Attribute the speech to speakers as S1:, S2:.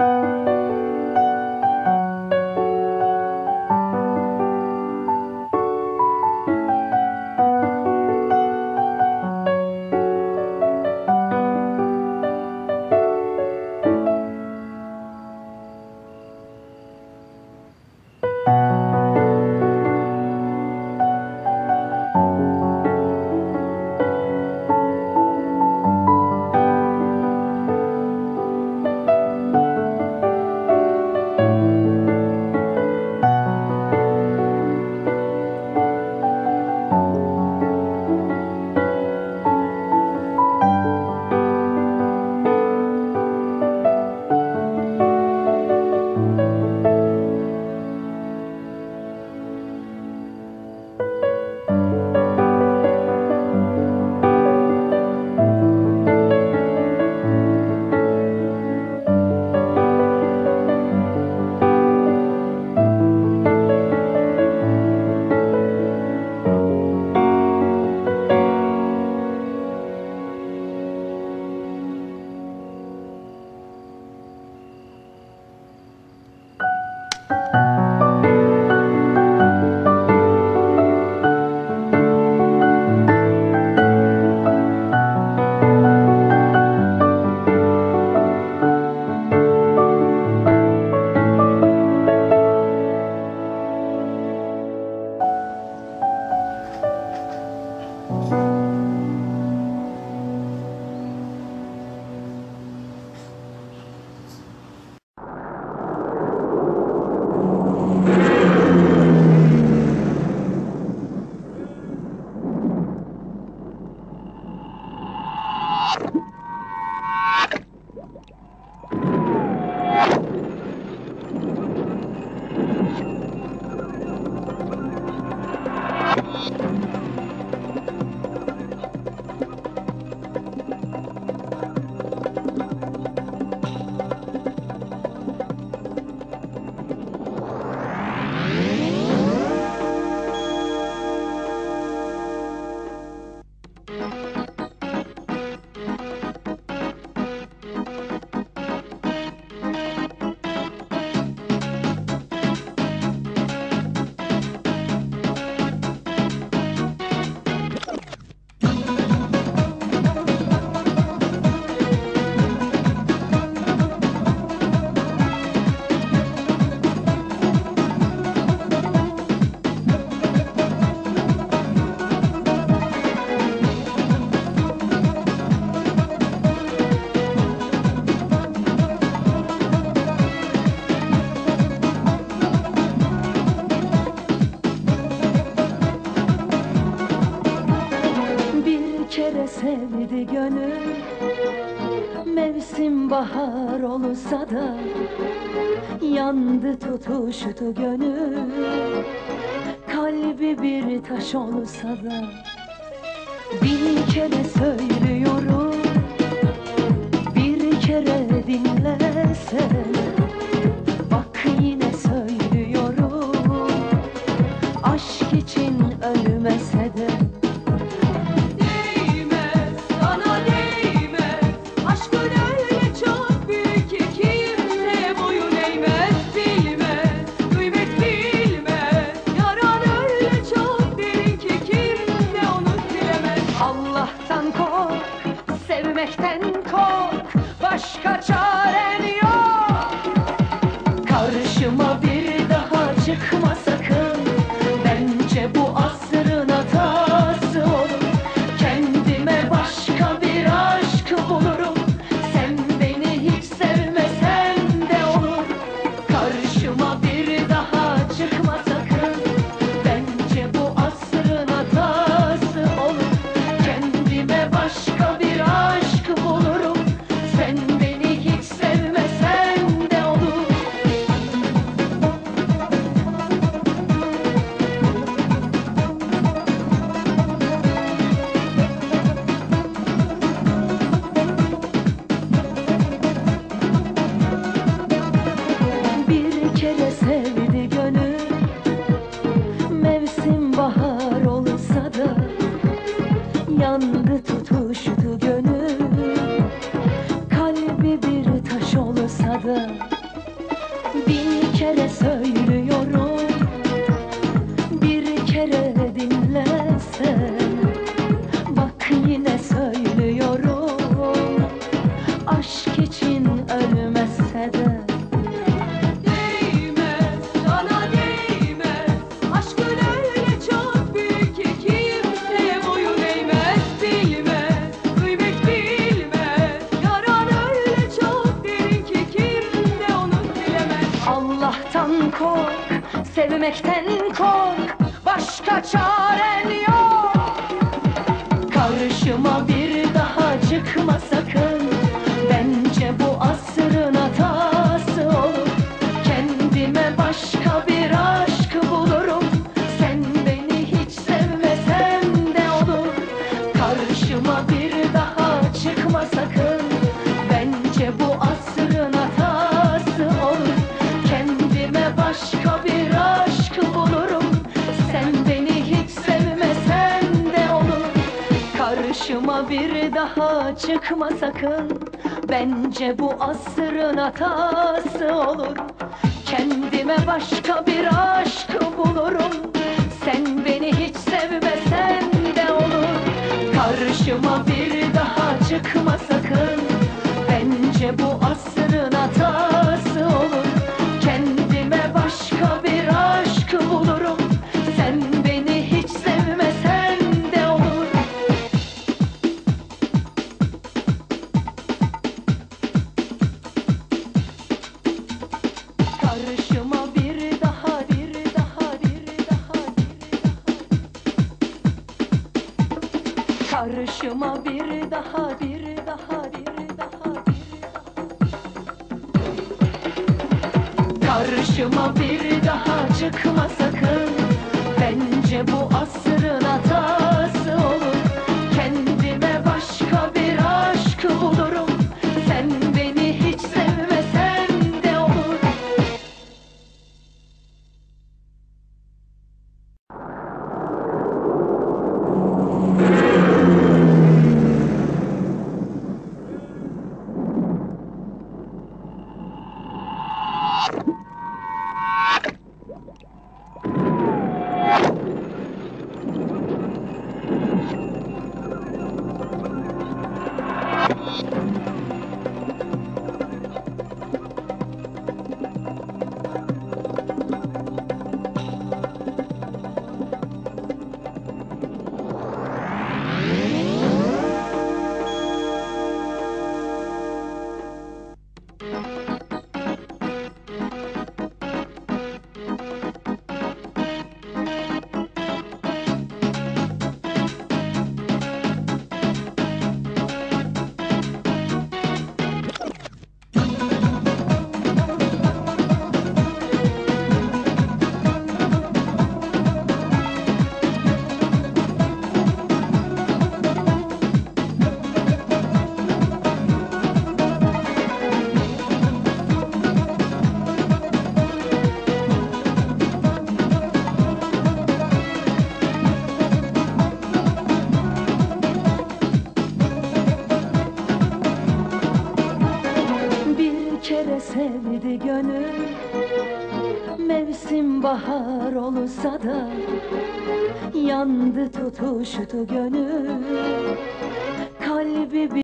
S1: Bir sevdi gönül Mevsim bahar olsa da Yandı tutuştu gönül. Kalbi bir taş olsa da Bir kere söylüyorum Bir kere dinlesene being sevmekten kork Başka çaren yok Karşıma bir daha çıkma sakın. Bence bu asrın hatası olur. Kendime başka bir aşk bulurum. Sen beni hiç sevmesen de olur. Karşıma bir daha çıkma sakın. Bence bu Karşıma bir daha bir daha bir daha bir daha. Karşıma bir daha çıkma sakın. Bence bu asrın hatası sevdi gönül Mevsim bahar olsa da Yandı tutuştu gönül. Kalbi bir